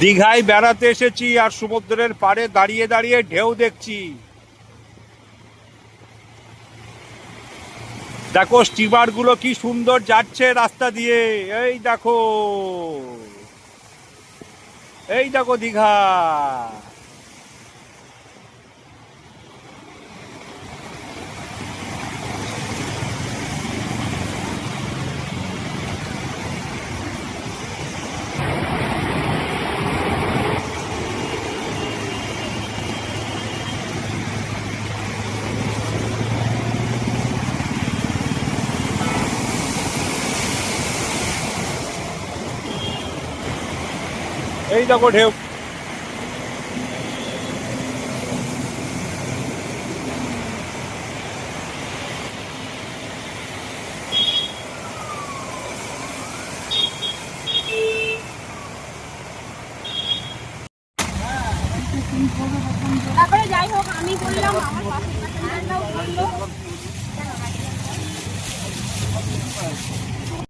দীঘায় বেড়াতে এসেছি আর সমুদ্রের পাড়ে দাঁড়িয়ে দাঁড়িয়ে ঢেউ দেখছি। দেখো স্টিমারগুলো কি সুন্দর যাচ্ছে রাস্তা দিয়ে। এই দেখো এই দেখো দীঘা। এই দেখো ঢেউ। তারপরে যাই হোক আমি